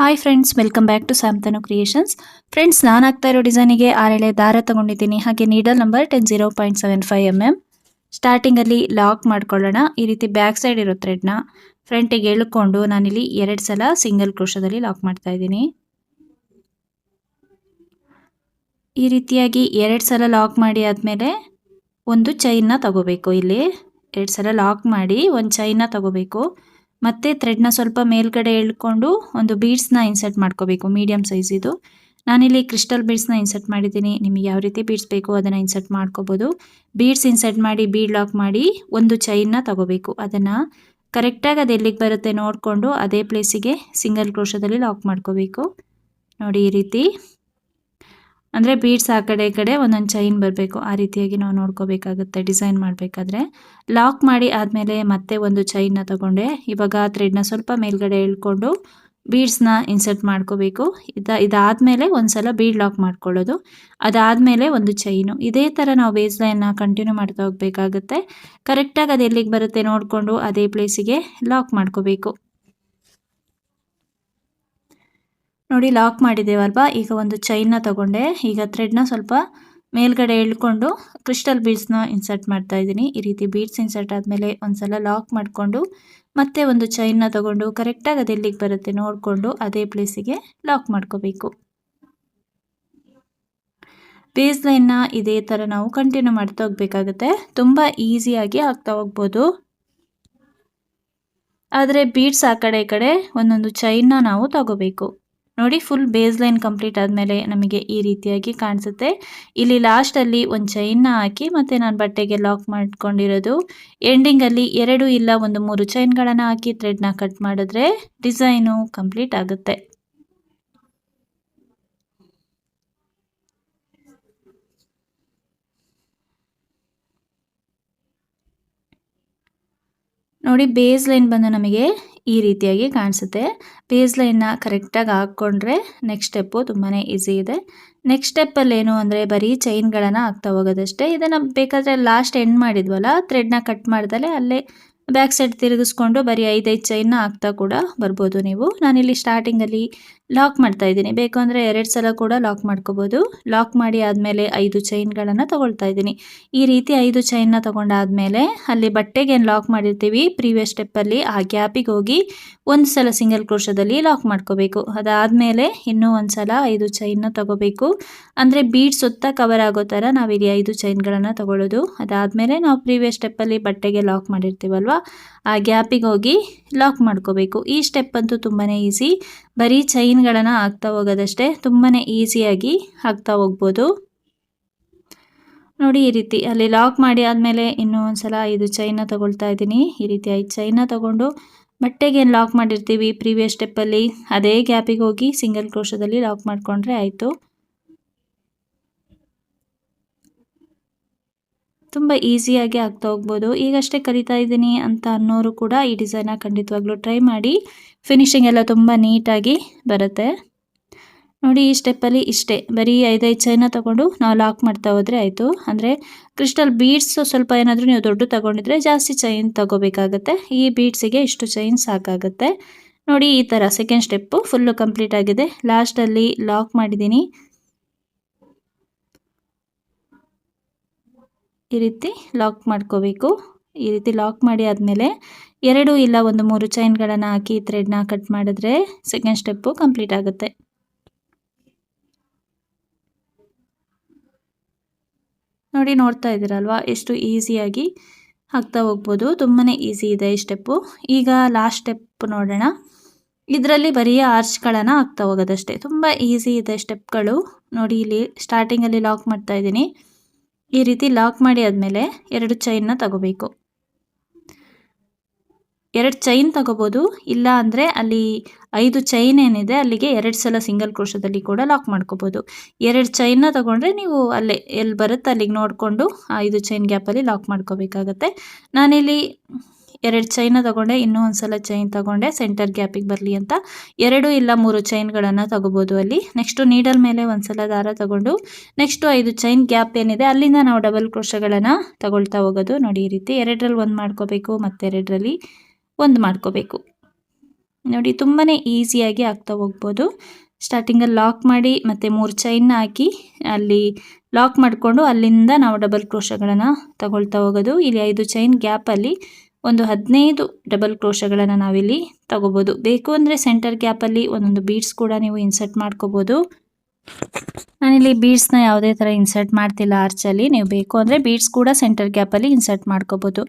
Hi friends welcome back to ಸ್ಯಾಮ್ತನು creations friends ನಾನು ಆಗ್ತಾ ಇರೋ ಡಿಸೈನಿಗೆ ಆರೆಳೆ ದಾರ ತಗೊಂಡಿದ್ದೀನಿ. ಹಾಗೆ needle number ten zero point seven five M M ಸ್ಟಾರ್ಟಿಂಗಲ್ಲಿ ಲಾಕ್ ಮಾಡ್ಕೊಳ್ಳೋಣ. ಈ ರೀತಿ ಬ್ಯಾಕ್ ಸೈಡ್ ಇರೋ ಥ್ರೆಡ್ನ ಫ್ರಂಟಿಗೆ ಎಳ್ಕೊಂಡು ನಾನಿಲ್ಲಿ ಎರಡು ಸಲ ಸಿಂಗಲ್ ಕ್ರೋಶದಲ್ಲಿ ಲಾಕ್ ಮಾಡ್ತಾ ಇದ್ದೀನಿ. ಈ ರೀತಿಯಾಗಿ ಎರಡು ಸಲ ಲಾಕ್ ಮಾಡಿ ಆದಮೇಲೆ ಒಂದು ಚೈನ್ನ ತಗೋಬೇಕು. ಇಲ್ಲಿ ಎರಡು ಸಲ ಲಾಕ್ ಮಾಡಿ ಒಂದು ಚೈನ್ನ ತಗೋಬೇಕು. ಮತ್ತು ಥ್ರೆಡ್ನ ಸ್ವಲ್ಪ ಮೇಲ್ಗಡೆ ಎಳ್ಕೊಂಡು ಒಂದು ಬೀಡ್ಸ್ನ ಇನ್ಸರ್ಟ್ ಮಾಡ್ಕೋಬೇಕು ಮೀಡಿಯಮ್ ಸೈಜ್ ಇದು. ನಾನಿಲ್ಲಿ ಕ್ರಿಸ್ಟಲ್ ಬೀಡ್ಸ್ನ ಇನ್ಸರ್ಟ್ ಮಾಡಿದ್ದೀನಿ. ನಿಮಗೆ ಯಾವ ರೀತಿ ಬೀಡ್ಸ್ ಬೇಕು ಅದನ್ನು ಇನ್ಸರ್ಟ್ ಮಾಡ್ಕೋಬೋದು. ಬೀಡ್ಸ್ ಇನ್ಸರ್ಟ್ ಮಾಡಿ ಬೀಡ್ ಲಾಕ್ ಮಾಡಿ ಒಂದು ಚೈನ್ನ ತಗೋಬೇಕು. ಅದನ್ನು ಕರೆಕ್ಟಾಗಿ ಅದು ಎಲ್ಲಿಗೆ ಬರುತ್ತೆ ನೋಡಿಕೊಂಡು ಅದೇ ಪ್ಲೇಸಿಗೆ ಸಿಂಗಲ್ ಕ್ರೋಶದಲ್ಲಿ ಲಾಕ್ ಮಾಡ್ಕೋಬೇಕು. ನೋಡಿ ಈ ರೀತಿ. ಅಂದರೆ ಬೀಡ್ಸ್ ಆ ಕಡೆ ಈ ಕಡೆ ಒಂದೊಂದು ಚೈನ್ ಬರಬೇಕು. ಆ ರೀತಿಯಾಗಿ ನಾವು ನೋಡ್ಕೋಬೇಕಾಗುತ್ತೆ ಡಿಸೈನ್ ಮಾಡಬೇಕಾದ್ರೆ. ಲಾಕ್ ಮಾಡಿ ಆದಮೇಲೆ ಮತ್ತೆ ಒಂದು ಚೈನ್ನ ತಗೊಂಡೆ. ಇವಾಗ ಥ್ರೆಡ್ನ ಸ್ವಲ್ಪ ಮೇಲ್ಗಡೆ ಇಳ್ಕೊಂಡು ಬೀಡ್ಸ್ನ ಇನ್ಸರ್ಟ್ ಮಾಡ್ಕೋಬೇಕು. ಇದ, ಇದಾದಮೇಲೆ ಒಂದು ಸಲ ಬೀಡ್ ಲಾಕ್ ಮಾಡ್ಕೊಳ್ಳೋದು. ಅದಾದಮೇಲೆ ಒಂದು ಚೈನು ಇದೇ ಥರ ನಾವು ಬೇಸ್ ಲೈನ್ನ ಕಂಟಿನ್ಯೂ ಮಾಡ್ತಾ ಹೋಗಬೇಕಾಗುತ್ತೆ. ಕರೆಕ್ಟಾಗಿ ಅದು ಎಲ್ಲಿಗೆ ಬರುತ್ತೆ ನೋಡಿಕೊಂಡು ಅದೇ ಪ್ಲೇಸಿಗೆ ಲಾಕ್ ಮಾಡ್ಕೋಬೇಕು. ನೋಡಿ ಲಾಕ್ ಮಾಡಿದ್ದೇವಲ್ವಾ ಈಗ ಒಂದು ಚೈನ್ನ ತಗೊಂಡೆ. ಈಗ ಥ್ರೆಡ್ನ ಸ್ವಲ್ಪ ಮೇಲ್ಗಡೆ ಎಳ್ಕೊಂಡು ಕ್ರಿಸ್ಟಲ್ ಬೀಡ್ಸ್ನ ಇನ್ಸರ್ಟ್ ಮಾಡ್ತಾ ಇದ್ದೀನಿ. ಈ ರೀತಿ ಬೀಡ್ಸ್ ಇನ್ಸರ್ಟ್ ಆದಮೇಲೆ ಒಂದ್ಸಲ ಲಾಕ್ ಮಾಡಿಕೊಂಡು ಮತ್ತೆ ಒಂದು ಚೈನ್ನ ತಗೊಂಡು ಕರೆಕ್ಟಾಗಿ ಅದು ಎಲ್ಲಿಗೆ ಬರುತ್ತೆ ನೋಡಿಕೊಂಡು ಅದೇ ಪ್ಲೇಸಿಗೆ ಲಾಕ್ ಮಾಡ್ಕೋಬೇಕು. ಬೇಸ್ ಲೈನ್ನ ಇದೇ ಥರ ನಾವು ಕಂಟಿನ್ಯೂ ಮಾಡ್ತಾ ಹೋಗ್ಬೇಕಾಗುತ್ತೆ. ತುಂಬ ಈಸಿಯಾಗಿ ಆಗ್ತಾ ಹೋಗ್ಬೋದು. ಆದರೆ ಬೀಡ್ಸ್ ಆ ಕಡೆ ಈ ಕಡೆ ಒಂದೊಂದು ಚೈನ್ನ ನಾವು ತಗೋಬೇಕು. ನೋಡಿ ಫುಲ್ ಬೇಸ್ ಲೈನ್ ಕಂಪ್ಲೀಟ್ ಆದಮೇಲೆ ನಮಗೆ ಈ ರೀತಿಯಾಗಿ ಕಾಣಿಸುತ್ತೆ. ಇಲ್ಲಿ ಲಾಸ್ಟಲ್ಲಿ ಒಂದು ಚೈನ್ನ ಹಾಕಿ ಮತ್ತು ನಾನು ಬಟ್ಟೆಗೆ ಲಾಕ್ ಮಾಡ್ಕೊಂಡಿರೋದು. ಎಂಡಿಂಗಲ್ಲಿ ಎರಡು ಇಲ್ಲ ಒಂದು ಮೂರು ಚೈನ್ಗಳನ್ನು ಹಾಕಿ ಥ್ರೆಡ್ನ ಕಟ್ ಮಾಡಿದ್ರೆ ಡಿಸೈನು ಕಂಪ್ಲೀಟ್ ಆಗುತ್ತೆ. ನೋಡಿ ಬೇಸ್ ಲೈನ್ ಬಂದು ನಮಗೆ ಈ ರೀತಿಯಾಗಿ ಕಾಣಿಸುತ್ತೆ. ಬೇಸ್ ಲೈನ್ನ ಕರೆಕ್ಟಾಗಿ ಹಾಕ್ಕೊಂಡ್ರೆ ನೆಕ್ಸ್ಟ್ ಸ್ಟೆಪ್ಪು ತುಂಬಾ ಈಸಿ ಇದೆ. ನೆಕ್ಸ್ಟ್ ಸ್ಟೆಪ್ಪಲ್ಲಿ ಏನು ಅಂದರೆ ಬರೀ ಚೈನ್ಗಳನ್ನು ಹಾಕ್ತಾ ಹೋಗೋದಷ್ಟೇ. ಇದನ್ನು ಬೇಕಾದರೆ ಲಾಸ್ಟ್ ಎಂಡ್ ಮಾಡಿದ್ವಲ್ಲ ಥ್ರೆಡ್ನ ಕಟ್ ಮಾಡ್ದಲೆ ಅಲ್ಲೇ ಬ್ಯಾಕ್ ಸೈಡ್ ತಿರುಗಿಸ್ಕೊಂಡು ಬರೀ ಐದೈದು ಚೈನ್ನ ಹಾಕ್ತಾ ಕೂಡ ಬರ್ಬೋದು ನೀವು. ನಾನಿಲ್ಲಿ ಸ್ಟಾರ್ಟಿಂಗಲ್ಲಿ ಲಾಕ್ ಮಾಡ್ತಾ ಇದ್ದೀನಿ. ಬೇಕು ಅಂದರೆ ಎರಡು ಸಲ ಕೂಡ ಲಾಕ್ ಮಾಡ್ಕೋಬೋದು. ಲಾಕ್ ಮಾಡಿ ಆದಮೇಲೆ ಐದು ಚೈನ್ಗಳನ್ನು ತಗೊಳ್ತಾ ಇದ್ದೀನಿ. ಈ ರೀತಿ ಐದು ಚೈನ್ನ ತೊಗೊಂಡಾದ್ಮೇಲೆ ಅಲ್ಲಿ ಬಟ್ಟೆಗೆ ಏನು ಲಾಕ್ ಮಾಡಿರ್ತೀವಿ? ಪ್ರೀವಿಯಸ್ ಸ್ಟೆಪ್ಪಲ್ಲಿ ಆ ಗ್ಯಾಪಿಗೆ ಹೋಗಿ ಒಂದು ಸಲ ಸಿಂಗಲ್ ಕ್ರೋಶದಲ್ಲಿ ಲಾಕ್ ಮಾಡ್ಕೋಬೇಕು. ಅದಾದಮೇಲೆ ಇನ್ನೂ ಒಂದು ಸಲ ಐದು ಚೈನ್ನ ತಗೋಬೇಕು. ಅಂದರೆ ಬೀಡ್ ಸುತ್ತ ಕವರ್ ಆಗೋ ಥರ ನಾವಿಲ್ಲಿ ಐದು ಚೈನ್ಗಳನ್ನು ತಗೊಳ್ಳೋದು. ಅದಾದಮೇಲೆ ನಾವು ಪ್ರೀವಿಯಸ್ ಸ್ಟೆಪ್ಪಲ್ಲಿ ಬಟ್ಟೆಗೆ ಲಾಕ್ ಮಾಡಿರ್ತೀವಲ್ವ? ಆ ಗ್ಯಾಪಿಗೆ ಹೋಗಿ ಲಾಕ್ ಮಾಡ್ಕೋಬೇಕು. ಈ ಸ್ಟೆಪ್ ಅಂತೂ ತುಂಬಾ ಈಸಿ ಬರೀ ಚೈನ್ಗಳನ್ನು ಹಾಕ್ತಾ ಹೋಗೋದಷ್ಟೇ ತುಂಬಾ ಈಸಿಯಾಗಿ ಹಾಕ್ತಾ ಹೋಗ್ಬೋದು. ನೋಡಿ ಈ ರೀತಿ ಅಲ್ಲಿ ಲಾಕ್ ಮಾಡಿ ಆದಮೇಲೆ ಇನ್ನೂ ಒಂದು ಸಲ ಇದು ಚೈನ ತೊಗೊಳ್ತಾ ಇದ್ದೀನಿ. ಈ ರೀತಿ ಐದು ಚೈನ ತೊಗೊಂಡು ಬಟ್ಟೆಗೆ ಲಾಕ್ ಮಾಡಿರ್ತೀವಿ ಪ್ರೀವಿಯಸ್ ಸ್ಟೆಪ್ಪಲ್ಲಿ ಅದೇ ಗ್ಯಾಪಿಗೆ ಹೋಗಿ ಸಿಂಗಲ್ ಕ್ರೋಶದಲ್ಲಿ ಲಾಕ್ ಮಾಡಿಕೊಂಡ್ರೆ ಆಯಿತು. ತುಂಬ ಈಸಿಯಾಗಿ ಆಗ್ತಾ ಹೋಗ್ಬೋದು. ಈಗಷ್ಟೇ ಕಲಿತಾ ಇದ್ದೀನಿ ಅಂತ ಅನ್ನೋರು ಕೂಡ ಈ ಡಿಸೈನ ಖಂಡಿತವಾಗ್ಲೂ ಟ್ರೈ ಮಾಡಿ ಫಿನಿಶಿಂಗ್ ಎಲ್ಲ ತುಂಬ ನೀಟಾಗಿ ಬರುತ್ತೆ. ನೋಡಿ, ಈ ಸ್ಟೆಪ್ಪಲ್ಲಿ ಇಷ್ಟೇ. ಬರೀ ಐದೈದು ಚೈನ ತೊಗೊಂಡು ನಾವು ಲಾಕ್ ಮಾಡ್ತಾ ಹೋದರೆ ಆಯಿತು. ಅಂದರೆ ಕ್ರಿಸ್ಟಲ್ ಬೀಡ್ಸ್ ಸ್ವಲ್ಪ ಏನಾದರೂ ನೀವು ದೊಡ್ಡ ತೊಗೊಂಡಿದ್ರೆ ಜಾಸ್ತಿ ಚೈನ್ ತೊಗೋಬೇಕಾಗತ್ತೆ. ಈ ಬೀಡ್ಸಿಗೆ ಇಷ್ಟು ಚೈನ್ ಸಾಕಾಗುತ್ತೆ. ನೋಡಿ, ಈ ಥರ ಸೆಕೆಂಡ್ ಸ್ಟೆಪ್ಪು ಫುಲ್ಲು ಕಂಪ್ಲೀಟ್ ಆಗಿದೆ. ಲಾಸ್ಟಲ್ಲಿ ಲಾಕ್ ಮಾಡಿದ್ದೀನಿ. ಈ ರೀತಿ ಲಾಕ್ ಮಾಡ್ಕೋಬೇಕು. ಈ ರೀತಿ ಲಾಕ್ ಮಾಡಿ ಆದಮೇಲೆ ಎರಡು ಇಲ್ಲ ಒಂದು ಮೂರು ಚೈನ್ಗಳನ್ನು ಹಾಕಿ ಥ್ರೆಡ್ನ ಕಟ್ ಮಾಡಿದ್ರೆ ಸೆಕೆಂಡ್ ಸ್ಟೆಪ್ಪು ಕಂಪ್ಲೀಟ್ ಆಗುತ್ತೆ. ನೋಡಿ ನೋಡ್ತಾ ಇದ್ದೀರಲ್ವಾ? ಎಷ್ಟು ಈಸಿಯಾಗಿ ಹಾಕ್ತಾ ಹೋಗ್ಬೋದು. ತುಂಬಾ ಈಸಿ ಇದೆ ಈ ಸ್ಟೆಪ್ಪು ಈಗ ಲಾಸ್ಟ್ ಸ್ಟೆಪ್ ನೋಡೋಣ. ಇದರಲ್ಲಿ ಬರೀ ಆರ್ಚ್ಗಳನ್ನು ಹಾಕ್ತಾ ಹೋಗೋದಷ್ಟೇ. ತುಂಬ ಈಸಿ ಇದೆ ಸ್ಟೆಪ್ಗಳು ನೋಡಿ ಇಲ್ಲಿ ಸ್ಟಾರ್ಟಿಂಗಲ್ಲಿ ಲಾಕ್ ಮಾಡ್ತಾ ಇದ್ದೀನಿ. ಈ ರೀತಿ ಲಾಕ್ ಮಾಡಿ ಆದಮೇಲೆ ಎರಡು ಚೈನ್ನ ತಗೋಬೇಕು. ಎರಡು ಚೈನ್ ತಗೋಬೋದು, ಇಲ್ಲ ಅಂದರೆ ಅಲ್ಲಿ ಐದು ಚೈನ್ ಏನಿದೆ ಅಲ್ಲಿಗೆ ಎರಡು ಸಲ ಸಿಂಗಲ್ ಕ್ರೋಶದಲ್ಲಿ ಕೂಡ ಲಾಕ್ ಮಾಡ್ಕೋಬೋದು. ಎರಡು ಚೈನ್ನ ತಗೊಂಡ್ರೆ ನೀವು ಅಲ್ಲೇ, ಎಲ್ಲಿ ಬರುತ್ತೆ ಅಲ್ಲಿಗೆ ನೋಡಿಕೊಂಡು ಐದು ಚೈನ್ ಗ್ಯಾಪಲ್ಲಿ ಲಾಕ್ ಮಾಡ್ಕೋಬೇಕಾಗತ್ತೆ. ನಾನಿಲ್ಲಿ ಎರಡು ಚೈನ ತಗೊಂಡೆ, ಇನ್ನೂ ಒಂದ್ಸಲ ಚೈನ್ ತಗೊಂಡೆ ಸೆಂಟರ್ ಗ್ಯಾಪಿಗೆ ಬರಲಿ ಅಂತ. ಎರಡು ಇಲ್ಲ ಮೂರು ಚೈನ್ಗಳನ್ನು ತಗೋಬೋದು ಅಲ್ಲಿ. ನೆಕ್ಸ್ಟು ನೀಡಲ್ ಮೇಲೆ ಒಂದ್ಸಲ ದಾರ ತಗೊಂಡು ನೆಕ್ಸ್ಟು ಐದು ಚೈನ್ ಗ್ಯಾಪ್ ಏನಿದೆ, ಅಲ್ಲಿಂದ ನಾವು ಡಬಲ್ ಕ್ರೋಶಗಳನ್ನು ತಗೊಳ್ತಾ ಹೋಗೋದು. ನೋಡಿ ಈ ರೀತಿ ಎರಡರಲ್ಲಿ ಒಂದು ಮಾಡ್ಕೋಬೇಕು, ಮತ್ತು ಎರಡರಲ್ಲಿ ಒಂದು ಮಾಡ್ಕೋಬೇಕು. ನೋಡಿ ತುಂಬಾ ಈಸಿಯಾಗಿ ಆಗ್ತಾ ಹೋಗ್ಬೋದು. ಸ್ಟಾರ್ಟಿಂಗಲ್ಲಿ ಲಾಕ್ ಮಾಡಿ, ಮತ್ತು ಮೂರು ಚೈನ್ ಹಾಕಿ, ಅಲ್ಲಿ ಲಾಕ್ ಮಾಡಿಕೊಂಡು ಅಲ್ಲಿಂದ ನಾವು ಡಬಲ್ ಕ್ರೋಶಗಳನ್ನು ತಗೊಳ್ತಾ ಹೋಗೋದು. ಇಲ್ಲಿ ಐದು ಚೈನ್ ಗ್ಯಾಪಲ್ಲಿ ಒಂದು ಹದಿನೈದು ಡಬಲ್ ಕ್ರೋಶಗಳನ್ನು ನಾವಿಲ್ಲಿ ತಗೋಬೋದು. ಬೇಕು ಅಂದರೆ ಸೆಂಟರ್ ಗ್ಯಾಪಲ್ಲಿ ಒಂದೊಂದು ಬೀಡ್ಸ್ ಕೂಡ ನೀವು ಇನ್ಸರ್ಟ್ ಮಾಡ್ಕೋಬೋದು. ನಾನಿಲ್ಲಿ ಬೀಡ್ಸ್ನ ಯಾವುದೇ ಥರ ಇನ್ಸರ್ಟ್ ಮಾಡ್ತಿಲ್ಲ ಆರ್ಚಲ್ಲಿ ನೀವು ಬೇಕು ಅಂದರೆ ಬೀಡ್ಸ್ ಕೂಡ ಸೆಂಟರ್ ಗ್ಯಾಪಲ್ಲಿ ಇನ್ಸರ್ಟ್ ಮಾಡ್ಕೋಬೋದು.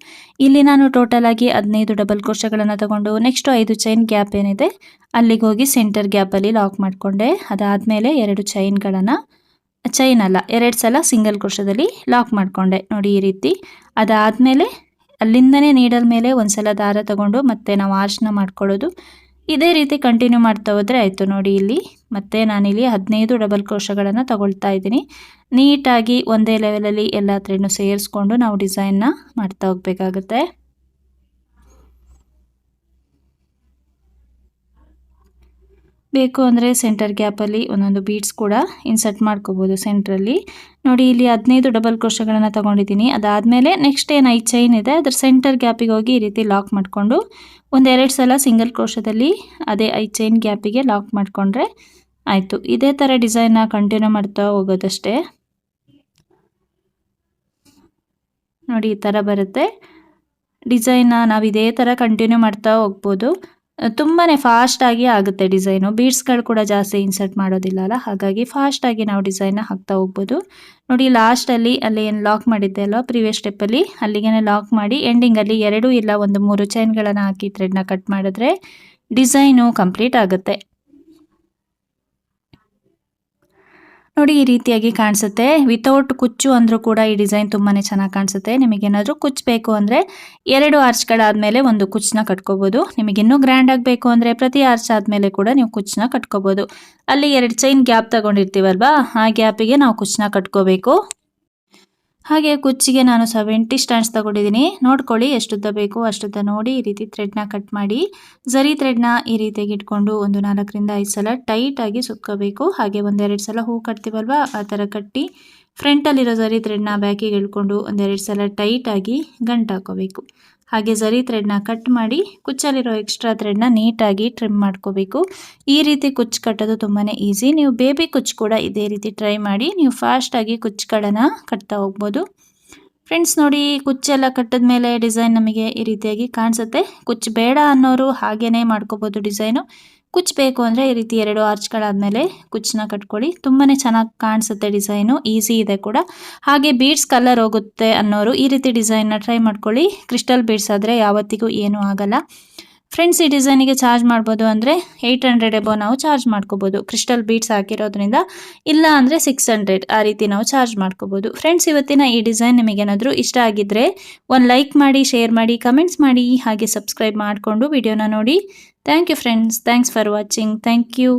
ಇಲ್ಲಿ ನಾನು ಟೋಟಲ್ ಆಗಿ ಹದಿನೈದು ಡಬಲ್ ಕ್ರೋಶಗಳನ್ನು ತಗೊಂಡು ನೆಕ್ಸ್ಟ್ ಐದು ಚೈನ್ ಗ್ಯಾಪ್ ಏನಿದೆ, ಅಲ್ಲಿಗೆ ಹೋಗಿ ಸೆಂಟರ್ ಗ್ಯಾಪಲ್ಲಿ ಲಾಕ್ ಮಾಡಿಕೊಂಡೆ. ಅದಾದಮೇಲೆ ಎರಡು ಚೈನ್ಗಳನ್ನು ಚೈನ್ ಅಲ್ಲ, ಎರಡು ಸಲ ಸಿಂಗಲ್ ಕ್ರೋಶದಲ್ಲಿ ಲಾಕ್ ಮಾಡಿಕೊಂಡೆ. ನೋಡಿ ಈ ರೀತಿ. ಅದಾದಮೇಲೆ ಅಲ್ಲಿಂದನೇ ನೀಡಲ್ ಮೇಲೆ ಒಂದ್ಸಲ ದಾರ ತಗೊಂಡು ಮತ್ತೆ ನಾವು ಆರ್ಶನ ಮಾಡ್ಕೊಳ್ಳೋದು. ಇದೇ ರೀತಿ ಕಂಟಿನ್ಯೂ ಮಾಡ್ತಾ ಹೋದ್ರೆ ಆಯಿತು ನೋಡಿ ಇಲ್ಲಿ. ಮತ್ತೆ ನಾನಿಲ್ಲಿ ಹದಿನೈದು ಡಬಲ್ ಕೋಶಗಳನ್ನು ತಗೊಳ್ತಾ ಇದ್ದೀನಿ. ನೀಟಾಗಿ ಒಂದೇ ಲೆವೆಲಲ್ಲಿ ಎಲ್ಲ ಥ್ರೆಡ್ನು ಸೇರಿಸ್ಕೊಂಡು ನಾವು ಡಿಸೈನ್ನ ಮಾಡ್ತಾ ಹೋಗ್ಬೇಕಾಗುತ್ತೆ. ಬೇಕು ಅಂದರೆ ಸೆಂಟರ್ ಗ್ಯಾಪಲ್ಲಿ ಒಂದೊಂದು ಬೀಡ್ಸ್ ಕೂಡ ಇನ್ಸರ್ಟ್ ಮಾಡ್ಕೋಬೋದು ಸೆಂಟ್ರಲ್ಲಿ ನೋಡಿ, ಇಲ್ಲಿ ಹದಿನೈದು ಡಬಲ್ ಕ್ರೋಶಗಳನ್ನು ತಗೊಂಡಿದ್ದೀನಿ. ಅದಾದಮೇಲೆ ನೆಕ್ಸ್ಟ್ ಏನು ಐದು ಚೈನ್ ಇದೆ, ಅದರ ಸೆಂಟರ್ ಗ್ಯಾಪಿಗೆ ಹೋಗಿ ಈ ರೀತಿ ಲಾಕ್ ಮಾಡಿಕೊಂಡು ಒಂದೆರಡು ಸಲ ಸಿಂಗಲ್ ಕ್ರೋಶದಲ್ಲಿ ಅದೇ ಐದು ಚೈನ್ ಗ್ಯಾಪಿಗೆ ಲಾಕ್ ಮಾಡಿಕೊಂಡ್ರೆ ಆಯಿತು. ಇದೇ ಥರ ಡಿಸೈನ್ನ ಕಂಟಿನ್ಯೂ ಮಾಡ್ತಾ ಹೋಗೋದಷ್ಟೇ. ನೋಡಿ, ಈ ಥರ ಬರುತ್ತೆ. ಡಿಸೈನ್ನ ನಾವು ಇದೇ ಥರ ಕಂಟಿನ್ಯೂ ಮಾಡ್ತಾ ಹೋಗ್ಬೋದು. ತುಂಬಾ ಫಾಸ್ಟಾಗಿ ಆಗುತ್ತೆ ಡಿಸೈನು ಬೀಡ್ಸ್ಗಳು ಕೂಡ ಜಾಸ್ತಿ ಇನ್ಸರ್ಟ್ ಮಾಡೋದಿಲ್ಲ ಅಲ್ಲ? ಹಾಗಾಗಿ ಫಾಸ್ಟಾಗಿ ನಾವು ಡಿಸೈನ್ನ ಹಾಕ್ತಾ ಹೋಗ್ಬೋದು. ನೋಡಿ ಲಾಸ್ಟಲ್ಲಿ ಅಲ್ಲಿ ಏನು ಲಾಕ್ ಮಾಡಿದ್ದೆ ಅಲ್ವಾ? ಪ್ರಿವಿಯಸ್ ಸ್ಟೆಪ್ಪಲ್ಲಿ ಅಲ್ಲಿಗೆ ಲಾಕ್ ಮಾಡಿ ಎಂಡಿಂಗಲ್ಲಿ ಎರಡು ಇಲ್ಲ, ಒಂದು ಮೂರು ಚೈನ್ಗಳನ್ನು ಹಾಕಿ ಥ್ರೆಡ್ನ ಕಟ್ ಮಾಡಿದ್ರೆ ಡಿಸೈನು ಕಂಪ್ಲೀಟ್ ಆಗುತ್ತೆ. ನೋಡಿ ಈ ರೀತಿಯಾಗಿ ಕಾಣಿಸುತ್ತೆ. ವಿತೌಟ್ ಕುಚ್ಚು ಅಂದರೂ ಕೂಡ ಈ ಡಿಸೈನ್ ತುಂಬಾ ಚೆನ್ನಾಗಿ ಕಾಣಿಸುತ್ತೆ. ನಿಮಗೇನಾದರೂ ಕುಚ್ಚು ಬೇಕು ಅಂದರೆ ಎರಡು ಆರ್ಚ್ಗಳಾದಮೇಲೆ ಒಂದು ಕುಚ್ಚನ್ನ ಕಟ್ಕೋಬೋದು. ನಿಮಗೆ ಇನ್ನೂ ಗ್ರ್ಯಾಂಡ್ ಆಗಬೇಕು ಅಂದರೆ ಪ್ರತಿ ಆರ್ಚ್ ಆದಮೇಲೆ ಕೂಡ ನೀವು ಕುಚ್ಚನ್ನ ಕಟ್ಕೋಬೋದು. ಅಲ್ಲಿ ಎರಡು ಚೈನ್ ಗ್ಯಾಪ್ ತಗೊಂಡಿರ್ತೀವಲ್ವಾ? ಆ ಗ್ಯಾಪಿಗೆ ನಾವು ಕುಚ್ಚನ್ನ ಕಟ್ಕೋಬೇಕು. ಹಾಗೆ ಕುಚ್ಚಿಗೆ ನಾನು ಸೆವೆಂಟಿ ಸ್ಟ್ಯಾಂಡ್ಸ್ ತಗೊಂಡಿದ್ದೀನಿ. ನೋಡ್ಕೊಳ್ಳಿ ಎಷ್ಟುದ್ದ ಬೇಕು, ಅಷ್ಟುದ್ದ ನೋಡಿ ಈ ರೀತಿ ಥ್ರೆಡ್ನ ಕಟ್ ಮಾಡಿ. ಝರಿ ಥ್ರೆಡ್ನ ಈ ರೀತಿಯಾಗಿ ಇಟ್ಕೊಂಡು ಒಂದು ನಾಲ್ಕರಿಂದ ಐದು ಸಲ ಟೈಟಾಗಿ ಸುತ್ಕೋಬೇಕು ಹಾಗೆ ಒಂದೆರಡು ಸಲ ಹೂ ಕಟ್ತೀವಲ್ವ, ಆ ಥರ ಕಟ್ಟಿ ಫ್ರಂಟಲ್ಲಿರೋ ಝರಿ ಥ್ರೆಡ್ನ ಬ್ಯಾಕಿಗೆ ಇಳ್ಕೊಂಡು ಒಂದೆರಡು ಸಲ ಟೈಟಾಗಿ ಗಂಟು ಹಾಕೋಬೇಕು. ಹಾಗೆ ಝರಿ ಥ್ರೆಡ್ನ ಕಟ್ ಮಾಡಿ ಕುಚ್ಚಲ್ಲಿರೋ ಎಕ್ಸ್ಟ್ರಾ ಥ್ರೆಡ್ನ ನೀಟಾಗಿ ಟ್ರಿಮ್ ಮಾಡ್ಕೋಬೇಕು. ಈ ರೀತಿ ಕುಚ್ಚು ಕಟ್ಟೋದು ತುಂಬಾ ಈಸಿ. ನೀವು ಬೇಬಿ ಕುಚ್ಚು ಕೂಡ ಇದೇ ರೀತಿ ಟ್ರೈ ಮಾಡಿ. ನೀವು ಫಾಸ್ಟಾಗಿ ಕುಚ್ಚುಗಳನ್ನು ಕಟ್ತಾ ಹೋಗ್ಬೋದು. ಫ್ರೆಂಡ್ಸ್, ನೋಡಿ, ಕುಚ್ಚೆಲ್ಲ ಕಟ್ಟಿದ ಮೇಲೆ ಡಿಸೈನ್ ನಮಗೆ ಈ ರೀತಿಯಾಗಿ ಕಾಣಿಸುತ್ತೆ. ಕುಚ್ಚು ಬೇಡ ಅನ್ನೋರು ಹಾಗೇ ಮಾಡ್ಕೋಬೋದು ಡಿಸೈನು. ಕುಚ್ಚು ಬೇಕು ಅಂದರೆ ಈ ರೀತಿ ಎರಡು ಆರ್ಚ್ಗಳಾದಮೇಲೆ ಕುಚ್ಚನ್ನ ಕಟ್ಕೊಳ್ಳಿ. ತುಂಬಾ ಚೆನ್ನಾಗಿ ಕಾಣಿಸುತ್ತೆ ಡಿಸೈನು. ಈಸಿ ಇದೆ ಕೂಡ. ಹಾಗೆ ಬೀಡ್ಸ್ ಕಲರ್ ಹೋಗುತ್ತೆ ಅನ್ನೋರು ಈ ರೀತಿ ಡಿಸೈನ್ನ ಟ್ರೈ ಮಾಡ್ಕೊಳ್ಳಿ. ಕ್ರಿಸ್ಟಲ್ ಬೀಡ್ಸ್ ಆದರೆ ಯಾವತ್ತಿಗೂ ಏನೂ ಆಗಲ್ಲ. ಫ್ರೆಂಡ್ಸ್ ಈ ಡಿಸೈನಿಗೆ ಚಾರ್ಜ್ ಮಾಡ್ಬೋದು ಅಂದರೆ ಏಯ್ಟ್ ಹಂಡ್ರೆಡ್ ಎಬೋ ನಾವು ಚಾರ್ಜ್ ಮಾಡ್ಕೋಬೋದು. ಕ್ರಿಸ್ಟಲ್ ಬೀಟ್ಸ್ ಹಾಕಿರೋದ್ರಿಂದ ಇಲ್ಲ ಅಂದರೆ ಸಿಕ್ಸ್ ಹಂಡ್ರೆಡ್ ಆ ರೀತಿ ನಾವು ಚಾರ್ಜ್ ಮಾಡ್ಕೋಬೋದು. ಫ್ರೆಂಡ್ಸ್ ಇವತ್ತಿನ ಈ ಡಿಸೈನ್ ನಿಮಗೇನಾದರೂ ಇಷ್ಟ ಆಗಿದ್ದರೆ ಒಂದು ಲೈಕ್ ಮಾಡಿ ಶೇರ್ ಮಾಡಿ ಕಮೆಂಟ್ಸ್ ಮಾಡಿ, ಹಾಗೆ ಸಬ್ಸ್ಕ್ರೈಬ್ ಮಾಡಿಕೊಂಡು ವಿಡಿಯೋನ ನೋಡಿ. Thank you friends thanks for watching thank you